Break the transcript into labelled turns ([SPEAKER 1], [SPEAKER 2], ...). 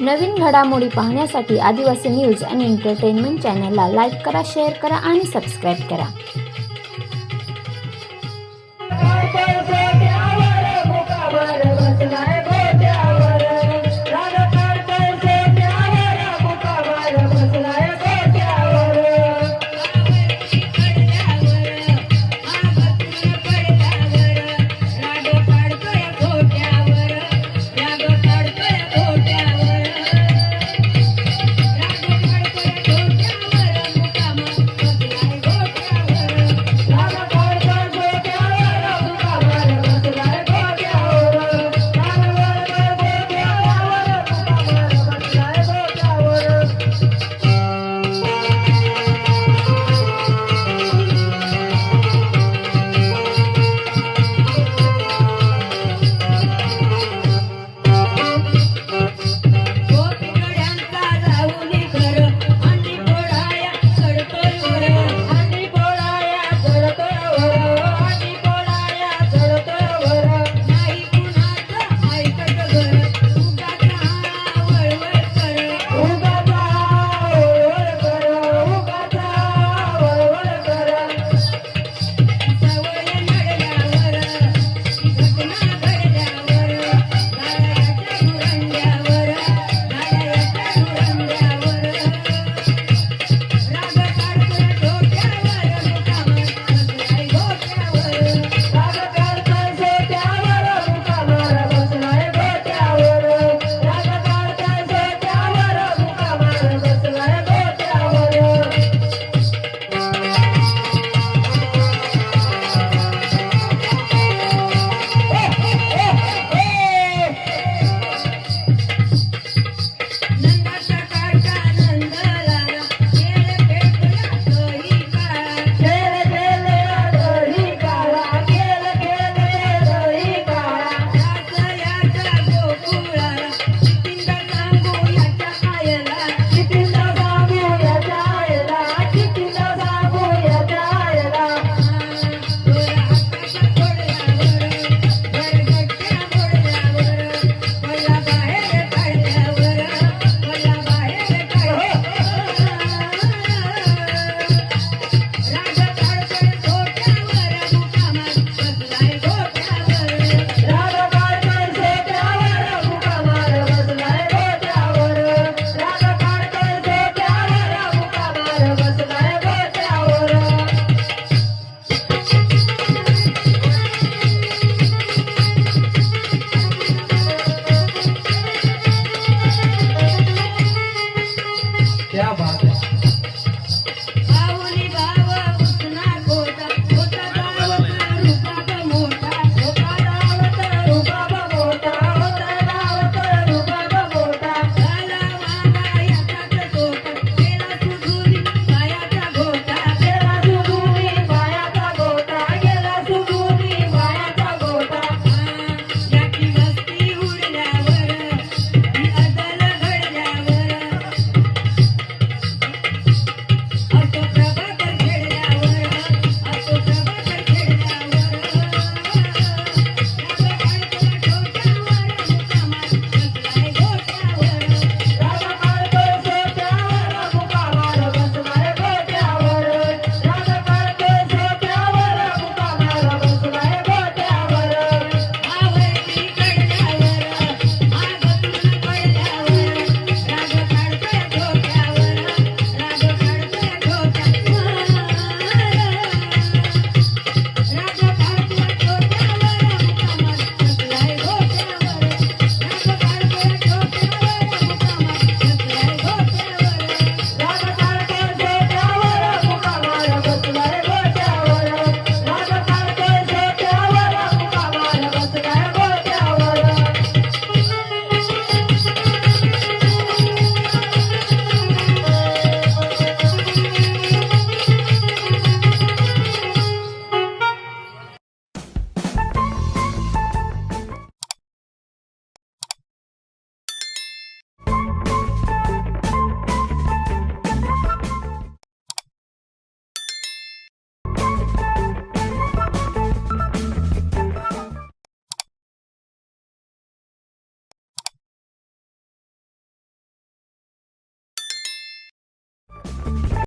[SPEAKER 1] नवीन घडामोडी पाहण्यासाठी आदिवासी न्यूज आणि एंटरटेनमेंट चॅनलला लाईक करा शेअर करा आणि सबस्क्राईब करा.